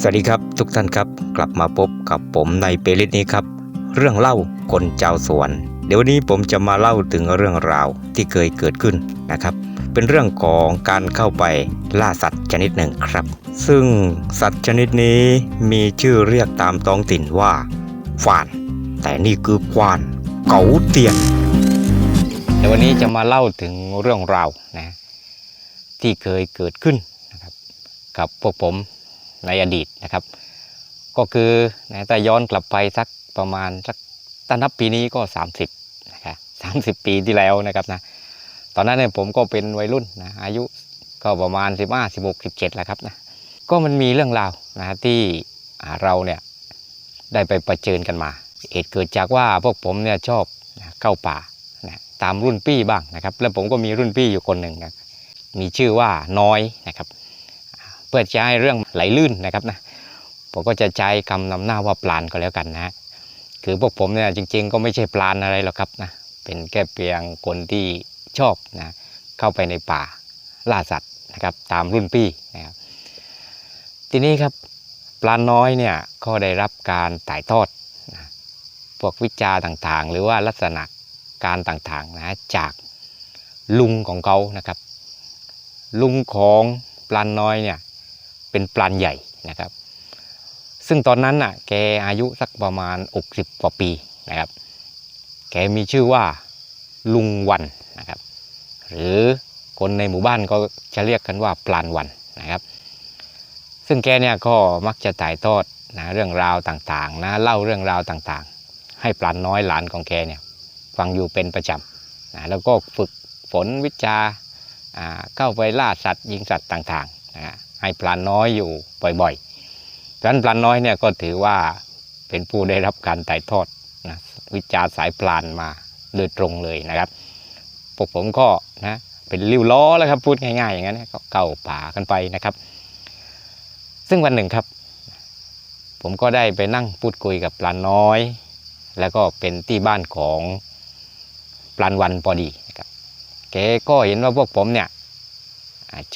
สวัสดีครับทุกท่านครับกลับมาพบกับผมในเปลิดนี้ครับ เรื่องเล่าคนเจ้าสวน เดี๋ยววันนี้ผมจะมาเล่าถึงเรื่องราวที่เคยเกิดขึ้นนะครับ เป็นเรื่องของการเข้าไปล่าสัตว์ชนิดหนึ่งครับ ซึ่งสัตว์ชนิดนี้มีชื่อเรียกตามท้องถิ่นว่าฟาน แต่นี่คือควานเก๋าเตียนเดี๋ยววันนี้จะมาเล่าถึงเรื่องราวนะที่เคยเกิดขึ้นนะครับกับพวกผม ในอดีตนะครับ ก็คือนะถ้าย้อนกลับไปสักประมาณสักถ้านับปีนี้ก็ 30นะครับ30ปีที่แล้วนะครับนะตอนนั้นเนี่ยผมก็เป็นวัยรุ่นนะอายุก็ประมาณ 15 16 17แล้วครับนะก็มันมีเรื่องราวนะที่เราเนี่ยได้ไปประเจิญกันมาเหตุเกิดจากว่าพวกผมเนี่ยชอบเข้าป่านะตามรุ่นพี่บ้างนะครับ แล้วผมก็มีรุ่นพี่อยู่คนหนึ่งนะมีชื่อว่าน้อยนะครับ เพื่อจะให้เรื่องไหลลื่นนะครับนะผมก็จะใช้คำนำหน้าว่าปลานก็แล้วกันนะคือพวกผมเนี่ยจริง ๆ ก็ไม่ใช่ปลานอะไรหรอกครับนะเป็นแค่เพียงคนที่ชอบนะเข้าไปในป่าล่าสัตว์นะครับตามรุ่นพี่นะครับทีนี้ครับปลาน้อยเนี่ยก็ได้รับการถ่ายทอดนะพวกวิจาต่างๆ หรือว่าลักษณะการต่างๆนะจากลุงของเขานะครับ ลุงของปลาน้อยเนี่ย เป็นปลานใหญ่นะครับ ซึ่งตอนนั้นน่ะแกอายุสักประมาณ 60กว่าปีนะครับ แกมีชื่อว่าลุงวันนะครับ หรือคนในหมู่บ้านก็จะเรียกกันว่าปลานวันนะครับ ซึ่งแกเนี่ยก็มักจะถ่ายทอดนะเรื่องราวต่างๆนะเล่าเรื่องราวต่างๆ ให้ปลานน้อยหลานของแกเนี่ยฟังอยู่เป็นประจำนะแล้วก็ฝึกฝนวิชาอ่าเข้าไปล่าสัตว์ยิงสัตว์ต่างๆนะฮะ ให้ปลาน้อยอยู่บ่อยๆดังนั้นปลาน้อยเนี่ยก็ถือว่าเป็นผู้ได้รับการถ่ายทอดนะวิจารสายปลานมาโดยตรงเลยนะครับพวกผมก็นะเป็นริ้วล้อแล้วครับพูดง่ายๆอย่างนั้นก็เข้าป่ากันไปนะครับ ซึ่งวันหนึ่งครับ ผมก็ได้ไปนั่งพูดคุยกับปลาน้อย แล้วก็เป็นที่บ้านของปลานวันพอดีนะครับแกก็เห็นว่าพวกผมเนี่ย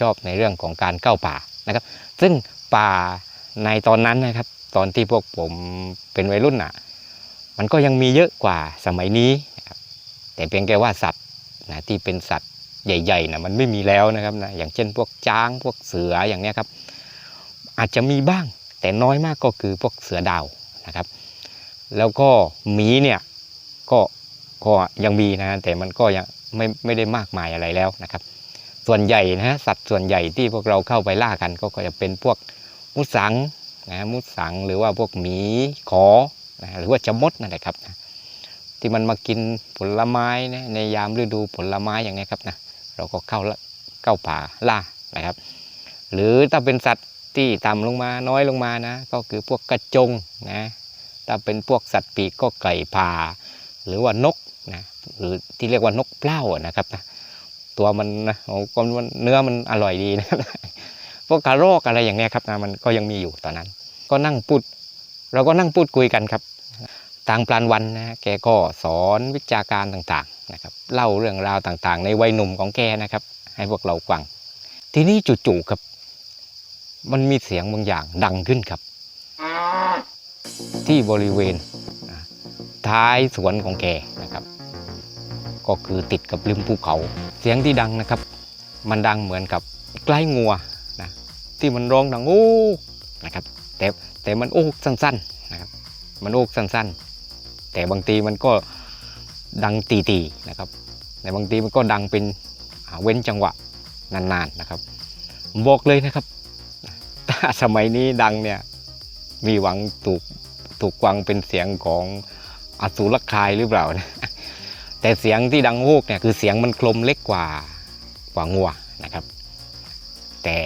ชอบในเรื่องของการเข้าป่า นะครับ ซึ่งป่าในตอนนั้นนะครับ ตอนที่พวกผมเป็นวัยรุ่นอะ มันก็ยังมีเยอะกว่าสมัยนี้นะครับแต่เพียงแค่ว่าสัตว์นะที่เป็นสัตว์ใหญ่ๆนะมันไม่มีแล้วนะครับนะอย่างเช่นพวกช้างพวกเสืออย่างเนี้ยครับ อาจจะมีบ้างแต่น้อยมากก็คือพวกเสือดาวนะครับ แล้วก็หมีเนี่ยก็ก็ยังมีนะแต่มันก็ยังไม่ไม่ได้มากมายอะไรแล้วนะครับ ส่วนใหญ่นะสัตว์ส่วนใหญ่ที่พวกเราเข้าไปล่ากัน ก็จะเป็นพวกมุสังนะมุสังหรือว่าพวกหมีขอนะหรือว่าจะมดนั่นแหละครับนะที่มันมากินผลไม้นะในยามฤดูผลไม้อย่างนี้ครับนะเราก็เข้าเข้าป่าล่านะครับ หรือถ้าเป็นสัตว์ที่ต่ำลงมาน้อยลงมานะ ก็คือพวกกระจงนะถ้าเป็นพวกสัตว์ปีกก็ไก่ป่าหรือว่านกนะหรือที่เรียกว่านกเปล้านะครับนะ ตัวมันนะโอ้ก็มันเนื้อมันอร่อยดีนะครับพวกกระรอกอะไรอย่างเนี้ยครับนะมันก็ยังมีอยู่ตอนนั้น ก็นั่งพูดเราก็นั่งพูดคุยกันครับทางปลานวันนะแกก็สอนวิชาการต่างๆนะครับเล่าเรื่องราวต่างๆ ในวัยหนุ่มของแกนะครับ ให้พวกเราฟัง ทีนี้จู่ๆครับมันมีเสียงบางอย่างดังขึ้นครับ ที่บริเวณท้ายสวนของแกนะครับ ก็คือติดกับริมภูเขา เสียงที่ดังนะครับ มันดังเหมือนกับใกล้งัวนะที่มันร้องดังโอ้นะครับแต่แต่มันโอ้สั้นๆนะครับมันโอ้สั้นๆ แต่บางทีมันก็ดังตีๆนะครับแต่บางทีมันก็ดังเป็นเว้นจังหวะนานๆนะครับบอกเลยนะครับ ถ้าสมัยนี้ดังเนี่ยมีหวังถูกถูกวังเป็นเสียงของอสูรคายหรือเปล่านะ แต่เสียงที่ดังโฮกเนี่ยคือเสียงมันคลมเล็กกว่ากว่างัวนะครับ แต่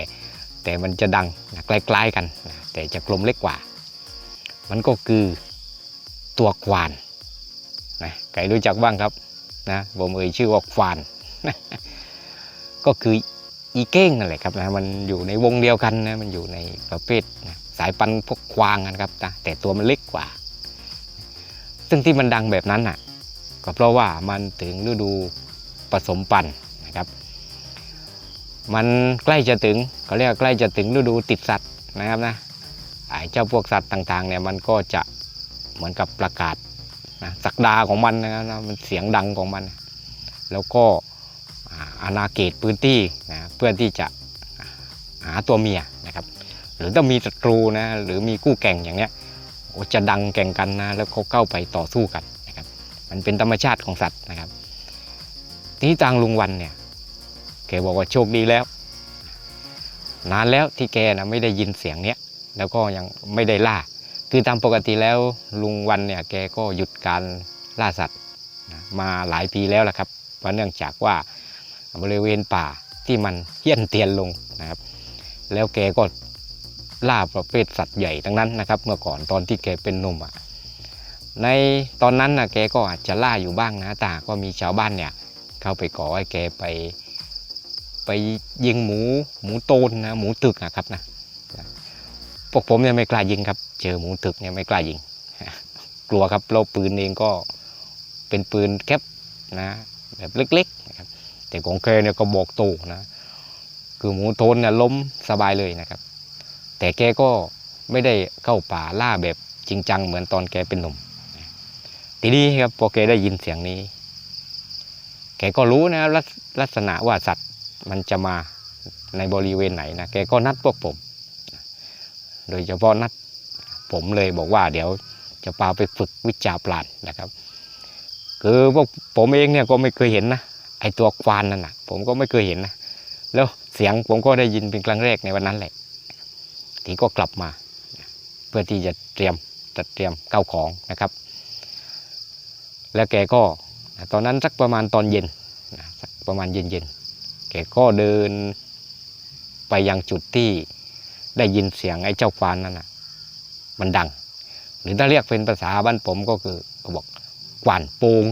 แต่มันจะดังใกล้ๆกันนะแต่จะกลมเล็กกว่า มันก็คือตัวควานนะใครรู้จักบ้างครับนะผมเอ่ยชื่อว่าควานก็คืออีเก้งนั่นแหละครับนะมันอยู่ในวงเดียวกันนะมันอยู่ในประเภทนะสายพันธุ์พวกควางนะครับนะแต่ตัวมันเล็กกว่า ซึ่งที่มันดังแบบนั้นน่ะ ก็เพราะว่ามันถึงฤดูผสมพันธุ์นะครับ มันใกล้จะถึงเขาเรียกใกล้จะถึงฤดูติดสัตว์นะครับนะไอ้เจ้าพวกสัตว์ต่างๆเนี่ยมันก็จะเหมือนกับประกาศนะสักดาของมันนะนะมันเสียงดังของมัน แล้วก็อาณาเขตพื้นที่นะเพื่อที่จะหาตัวเมียนะครับ หรือต้องมีศัตรูนะหรือมีคู่แข่งอย่างเนี้ยจะดังแข่งกันนะแล้วเขาเข้าไปต่อสู้กัน มันเป็นธรรมชาติของสัตว์นะครับ ทีนี้ทางลุงวันเนี่ยแกบอกว่าโชคดีแล้ว นานแล้วที่แกนะไม่ได้ยินเสียงเนี้ยแล้วก็ยังไม่ได้ล่า คือตามปกติแล้วลุงวันเนี่ยแกก็หยุดการล่าสัตว์มาหลายปีแล้วละครับเพราะเนื่องจากว่าบริเวณป่าที่มันเหี้ยนเตียนลงนะครับ แล้วแกก็ล่าประเภทสัตว์ใหญ่ทั้งนั้นนะครับ เมื่อก่อนตอนที่แกเป็นหนุ่มอะ ในตอนนั้นนะแกก็อาจจะล่าอยู่บ้างนะแต่กว่ามีชาวบ้านเนี่ย เข้าไปขอให้แกไป ไปยิงหมูหมูโตนนะหมูตึกนะครับนะพวกผมเนี่ยไม่กล้ายิงครับ เจอหมูตึกเนี่ยไม่กล้ายิง กลัวครับเราปืนเองก็เป็นปืนแก๊ปนะแบบเล็กๆนะครับแต่ของแกเนี่ยก็บอกโตนะ คือหมูโทนเนี่ยล้มสบายเลยนะครับ แต่แกก็ไม่ได้เข้าป่าล่าแบบจริงจังเหมือนตอนแกเป็นหนุ่ม ทีนี้ครับพอแกได้ยินเสียงนี้ แกก็รู้นะลักลักษณะว่าสัตว์มันจะมาในบริเวณไหนนะแกก็นัดพวกผม โดยเฉพาะนัดผมเลยบอกว่าเดี๋ยวจะพาไปฝึกวิชาปลานนะครับ คือพวกผมเองเนี่ยก็ไม่เคยเห็นนะไอตัวควานนั่นนะผมก็ไม่เคยเห็นนะแล้วเสียงผมก็ได้ยินเป็นครั้งแรกในวันนั้นแหละทีก็กลับมา เพื่อที่จะเตรียมจัดเตรียมเก้าของนะครับ แล้วแกก็ตอนนั้นสักประมาณตอนเย็นสักประมาณเย็นๆแกก็เดินไปยังจุดที่ได้ยินเสียงไอ้เจ้าควานนั่นนะมันดัง หรือถ้าเรียกเป็นภาษาบ้านผมก็คือเขาบอกกวานโปง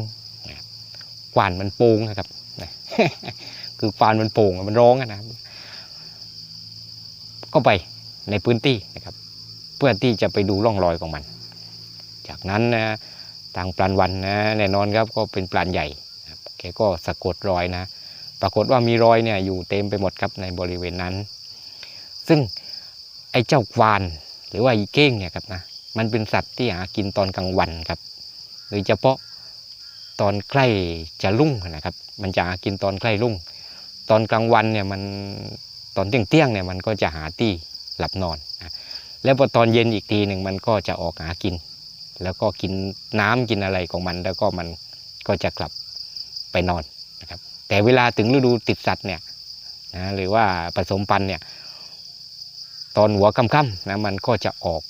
กวานมันโปงนะครับคือควานมันโป่งมันร้องนะก็ไปในพื้นที่นะครับ เพื่อที่จะไปดูร่องรอยของมัน จากนั้นนะ ทางปลานวันนะแน่นอนครับก็เป็นปลานใหญ่แกก็สะกดรอยนะ ปรากฏว่ามีรอยเนี่ยอยู่เต็มไปหมดครับในบริเวณนั้น ซึ่งไอ้เจ้าควานหรือว่าอีเก้งเนี่ยครับนะมันเป็นสัตว์ที่หากินตอนกลางวันครับโดยเฉพาะตอนใกล้จะรุ่งนะครับ มันจะหากินตอนใกล้รุ่ง ตอนกลางวันเนี่ยมันตอนเที่ยงเที่ยงเนี่ยมันก็จะหาที่หลับนอนนะแล้วพอตอนเย็นอีกทีหนึ่งมันก็จะออกหากิน แล้วก็กินน้ำกินอะไรของมัน แล้วก็มันก็จะกลับไปนอนนะครับ แต่เวลาถึงฤดูติดสัตว์เนี่ยนะหรือว่าผสมพันธุ์เนี่ยตอนหัวค่ำๆนะมันก็จะออก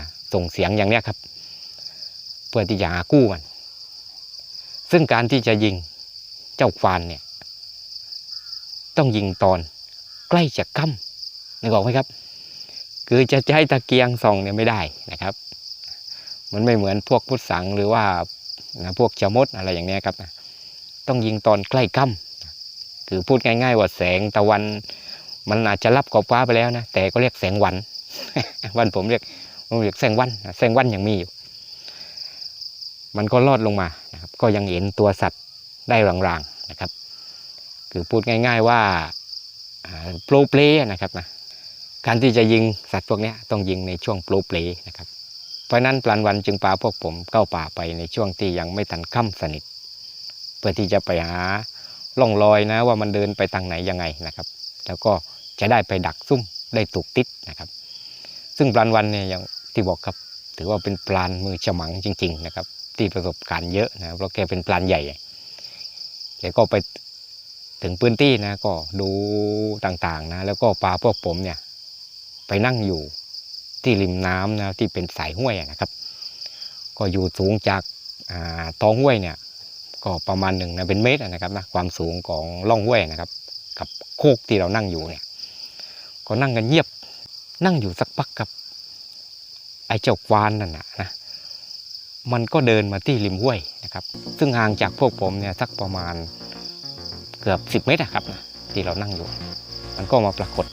นะส่งเสียงอย่างเนี้ยครับ เพื่อที่จะหากู้มัน ซึ่งการที่จะยิงเจ้าควานเนี่ยต้องยิงตอนใกล้จะค่ำนึกออกไหมครับ คือจะใช้ตะเกียงส่องเนี่ยไม่ได้นะครับ มันไม่เหมือนพวกพุทธสังหรือว่าพวกจมดอะไรอย่างนี้ครับ ต้องยิงตอนใกล้ค่ำคือพูดง่าย ๆ ว่าแสงตะวัน มันอาจจะรับขอบฟ้าไปแล้วนะแต่ก็เรียกแสงวัน วันผมเรียกผมเรียกแสงวันแสงวันยังมีอยู่ มันก็ลอดลงมานะครับ ก็ยังเห็นตัวสัตว์ได้รางๆนะครับ คือพูดง่าย ๆว่าโปรเพลนะครับนะการที่จะยิงสัตว์พวกนี้ต้องยิงในช่วงโปรเพลนะครับ เพราะนั้นปลานวันจึงพาพวกผมเข้าป่าไปในช่วงที่ยังไม่ทันค่ำสนิท เพื่อที่จะไปหาล่องรอยนะว่ามันเดินไปทางไหนยังไงนะครับ แล้วก็จะได้ไปดักซุ่มได้ถูกติดนะครับ ซึ่งปลานวันเนี่ยอย่างที่บอกครับ ถือว่าเป็นปลานมือฉมังจริง ๆ นะครับ ที่ประสบการณ์เยอะนะเพราะแกเป็นปลานใหญ่แกก็ไปถึงพื้นที่นะก็ดูต่างๆนะแล้วก็ปลาพวกผมเนี่ยไปนั่งอยู่ ที่ริมน้ำนะที่เป็นสายห้วยนะครับ ก็อยู่สูงจากาท้องห้วยเนี่ยก็ประมาณหนึ่งนะเป็นเมตรนะครับนะความสูงของร่องห้วยนะครับ กับโคกที่เรานั่งอยู่เนี่ยก็นั่งกันเงียบนั่งอยู่สักพักครับไอ้เจ้าควานนั่นนะนะมันก็เดินมาที่ริมห้วยนะครับ ซึ่งห่างจากพวกผมเนี่ยสักประมาณเกือบ 10 เมตรอะครับนะที่เรานั่งอยู่ มันก็มาปรากฏ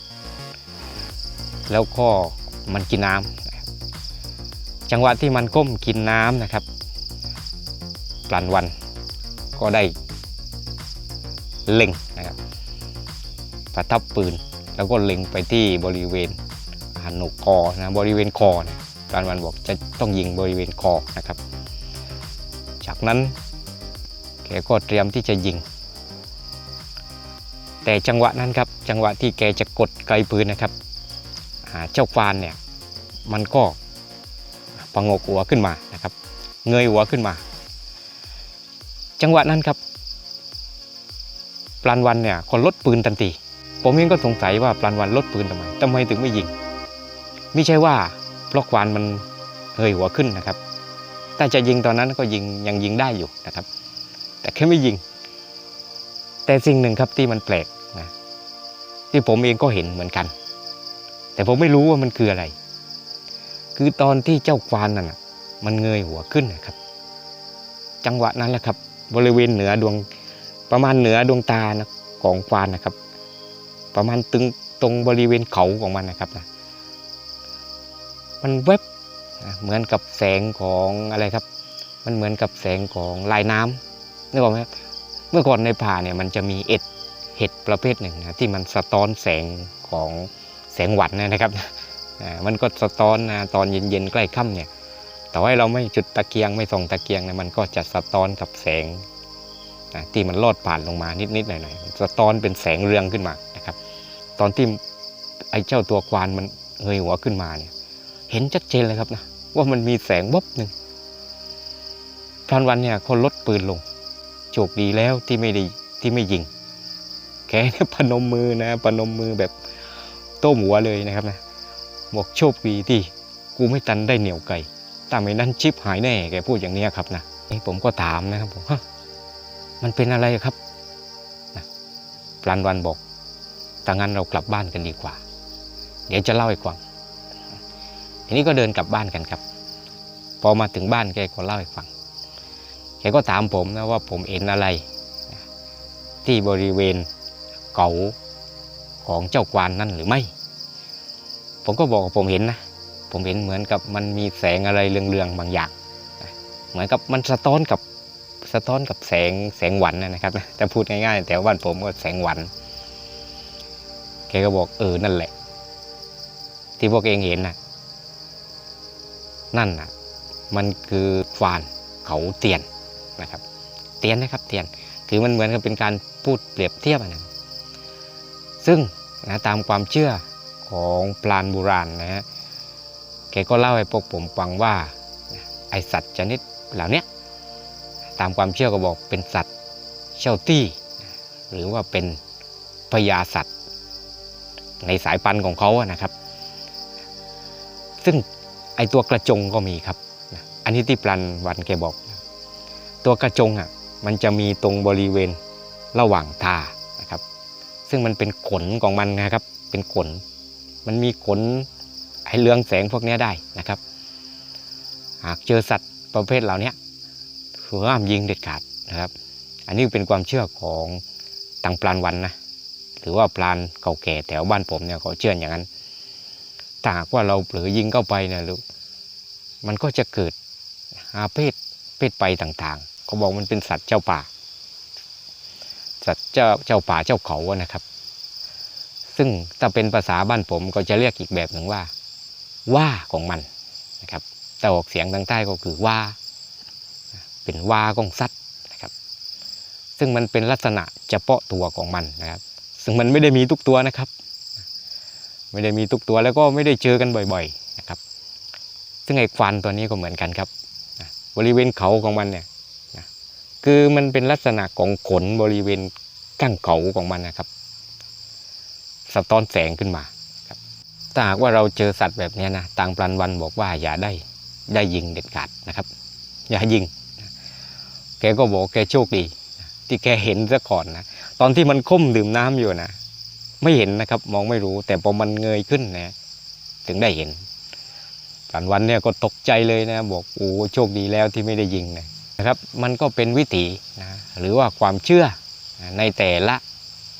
แล้วก็ มันกินน้ำจังหวะที่มันก้มกินน้ำนะครับปลันวันก็ได้เล็งนะครับประทับปืนแล้วก็เล็งไปที่บริเวณหนกคอนะบริเวณคอนะพรานวันบอกจะต้องยิงบริเวณคอนะครับ จากนั้นแกก็เตรียมที่จะยิง แต่จังหวะนั้นครับจังหวะที่แกจะกดไกลปืนนะครับ เจ้าควานเนี่ยมันก็ประงกหัวขึ้นมานะครับ เงยหัวขึ้นมา จังหวะนั้นครับปลานวันเนี่ยก็ลดปืนทันทีผมเองก็สงสัยว่าปลานวันลดปืนทำไมทำไมถึงไม่ยิง ไม่ใช่ว่าเพราะควานมันเงยหัวขึ้นนะครับถ้าจะยิงตอนนั้นก็ยิงยังยิงได้อยู่นะครับ แต่แค่ไม่ยิง แต่สิ่งหนึ่งครับที่มันแปลกนะที่ผมเองก็เห็นเหมือนกัน แต่ผมไม่รู้ว่ามันคืออะไร คือตอนที่เจ้าควานนั่นน่ะมันเงยหัวขึ้นนะครับ จังหวะนั้นแหละครับ บริเวณเหนือดวงประมาณเหนือดวงตานะของควานนะครับ ประมาณตึงตรงบริเวณเขาของมันนะครับนะมันแวบนะเหมือนกับแสงของอะไรครับ มันเหมือนกับแสงของลายน้ำนึกออกไหมครับเมื่อก่อนในป่าเนี่ยมันจะมีเอ็ดเห็ดประเภทหนึ่งนะที่มันสะท้อนแสงของ แสงหวันนะครับอ่ามันก็สะท้อนนะตอนเย็นๆใกล้ค่ำเนี่ยแต่ว่าเราไม่จุดตะเกียงไม่ส่องตะเกียงเนี่ยมันก็จะสะท้อนกับแสงนะที่มันลอดผ่านลงมานิดๆหน่อยๆสะท้อนเป็นแสงเรืองขึ้นมานะครับ ตอนที่ไอ้เจ้าตัวควานมันเงยหัวขึ้นมาเนี่ยเห็นชัดเจนเลยครับนะว่ามันมีแสงวบหนึ่งพรานวันเนี่ยเขาลดปืนลงโชคดีแล้วที่ไม่ได้ที่ไม่ยิงแกเนี่พนมมือนะพนมมือแบบ ต้มหัวเลยนะครับนะบอกโชคดีที่กูไม่ตันได้เหนียวไก่ถ้าไม่นั้นชิปหายแน่แกพูดอย่างนี้ครับนะผมก็ถามนะครับผมฮะมันเป็นอะไรครับนะพรานวันบอกถ้างั้นเรากลับบ้านกันดีกว่า เดี๋ยวจะเล่าให้ฟังทีนี้ก็เดินกลับบ้านกันครับ พอมาถึงบ้านแกก็เล่าให้ฟังแกก็ถามผมนะว่าผมเห็นอะไร ที่บริเวณเกา ของเจ้ากวานนั่นหรือไม่ ผมก็บอกผมเห็นนะ ผมเห็นเหมือนกับมันมีแสงอะไรเรืองๆบางอย่าง เหมือนกับมันสะท้อนกับสะท้อนกับแสงแสงหวันนะครับนะแต่พูดง่ายๆ แต่ว่าบ้านผมก็แสงหวันแกก็บอกเออนั่นแหละ ที่พวกเองเห็นน่ะนั่นน่ะมันคือควานเขาเตียนนะครับ เตียนนะครับเตียนคือมันเหมือนกับเป็นการพูดเปรียบเทียบอะนะ ซึ่งนะตามความเชื่อของปราณโบราณนะฮะแกก็เล่าให้พวกผมฟังว่าไอสัตว์ชนิดเหล่านี้ตามความเชื่อก็บอกเป็นสัตว์เช่าตี้ หรือว่าเป็นพญาสัตว์ ในสายพันธุ์ของเขาอะนะครับ ซึ่งไอตัวกระจงก็มีครับ อันนี้ที่ปลันวันแกบอก ตัวกระจงอะมันจะมีตรงบริเวณระหว่างตา ซึ่งมันเป็นขนของมันนะครับ เป็นขน มันมีขนไอเรืองแสงพวกนี้ได้นะครับ หากเจอสัตว์ประเภทเหล่านี้ยคือห้ามยิงเด็ดขาดนะครับ อันนี้เป็นความเชื่อของทางปลานวันนะหรือว่าปลานเก่าแก่แถวบ้านผมเนี่ยเขาเชื่ออย่างนั้นถ้าหากว่าเราเผลอยิงเข้าไปเนี่ยลูกมันก็จะเกิดอาเพศเพศไปต่างๆเขาบอกมันเป็นสัตว์เจ้าป่า สัตว์เจ้าเจ้าป่าเจ้าเขาอะนะครับ ซึ่งถ้าเป็นภาษาบ้านผมก็จะเรียกอีกแบบหนึ่งว่า ว่าของมันนะครับแต่ออกเสียงทางใต้ก็คือว่า เป็นว่าของสัตว์นะครับ ซึ่งมันเป็นลักษณะเฉพาะตัวของมันนะครับ ซึ่งมันไม่ได้มีทุกตัวนะครับ ไม่ได้มีทุกตัวแล้วก็ไม่ได้เจอกันบ่อย ๆ นะครับ ซึ่งไอ้ควันตัวนี้ก็เหมือนกันครับ บริเวณเขาของมันเนี่ย คือมันเป็นลักษณะของขนบริเวณก้างเขาของมันนะครับ สะท้อนแสงขึ้นมาครับถ้าหากว่าเราเจอสัตว์แบบนี้นะต่างปลันวันบอกว่าอย่าได้ได้ยิงเด็ดขาดนะครับ อย่ายิง แกก็บอกแกโชคดีที่แกเห็นซะก่อนนะตอนที่มันค้มดื่มน้ำอยู่นะไม่เห็นนะครับ มองไม่รู้ แต่พอมันเงยขึ้นนะถึงได้เห็นปลันวันเนี่ยก็ตกใจเลยนะ บอกโอ้โชคดีแล้วที่ไม่ได้ยิงนะ นะครับมันก็เป็นวิถีนะหรือว่าความเชื่อในแต่ละ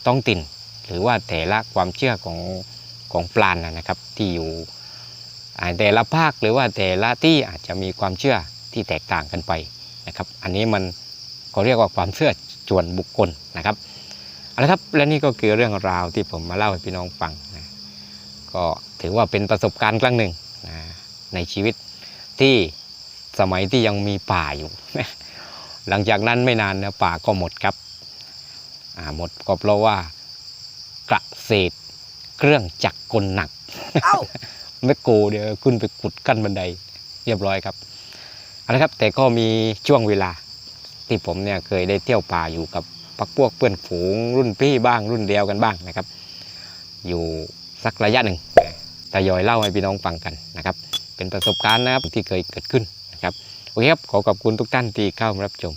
ท้องถิ่น หรือว่าแต่ละความเชื่อของของปลานนะครับที่อยู่แต่ละภาคหรือว่าแต่ละที่อาจจะมีความเชื่อที่แตกต่างกันไปนะครับ อันนี้มันก็เรียกว่าความเชื่อส่วนบุคคลนะครับเอาละครับและนี่ก็คือเรื่องราวที่ผมมาเล่าให้พี่น้องฟังนะก็ถือว่าเป็นประสบการณ์ครั้งหนึ่งนะในชีวิตที่ สมัยที่ยังมีป่าอยู่ หลังจากนั้นไม่นานนะป่าก็หมดครับอ่าหมดก็เพราะว่าเกษตรเครื่องจักรกลหนักเอ้าแมคโกรเดี๋ยวขึ้นไปขุดกั้นบันไดเรียบร้อยครับเอาละครับ แต่ก็มีช่วงเวลาที่ผมเนี่ยเคยได้เที่ยวป่าอยู่กับพักพวกเพื่อนฝูงรุ่นพี่บ้างรุ่นเดียวกันบ้างนะครับ อยู่สักระยะหนึ่งทยอยเล่าให้พี่น้องฟังกันนะครับ เป็นประสบการณ์นะครับที่เคยเกิดขึ้น นะครับโอเคครับขอขอบคุณทุกท่านที่เข้ามารับชม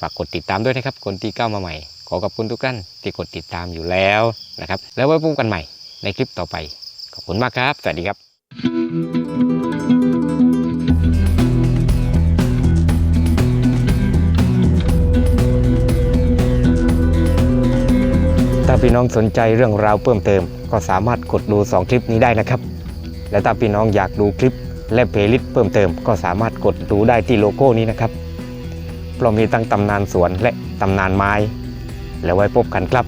ฝากกดติดตามด้วยนะครับคนที่เข้ามาใหม่ ขอขอบคุณทุกท่านที่กดติดตามอยู่แล้วนะครับ แล้วไว้พบกันใหม่ในคลิปต่อไป ขอบคุณมากครับ สวัสดีครับ ถ้าพี่น้องสนใจเรื่องราวเพิ่มเติม ก็สามารถกดดู 2 คลิปนี้ได้นะครับ และถ้าพี่น้องอยากดูคลิป และเพลย์ลิสต์เพิ่มเติมก็สามารถกดดูได้ที่โลโก้นี้นะครับ เพราะมีตั้งตำนานสวนและตำนานไม้ แล้วไว้พบกันครับ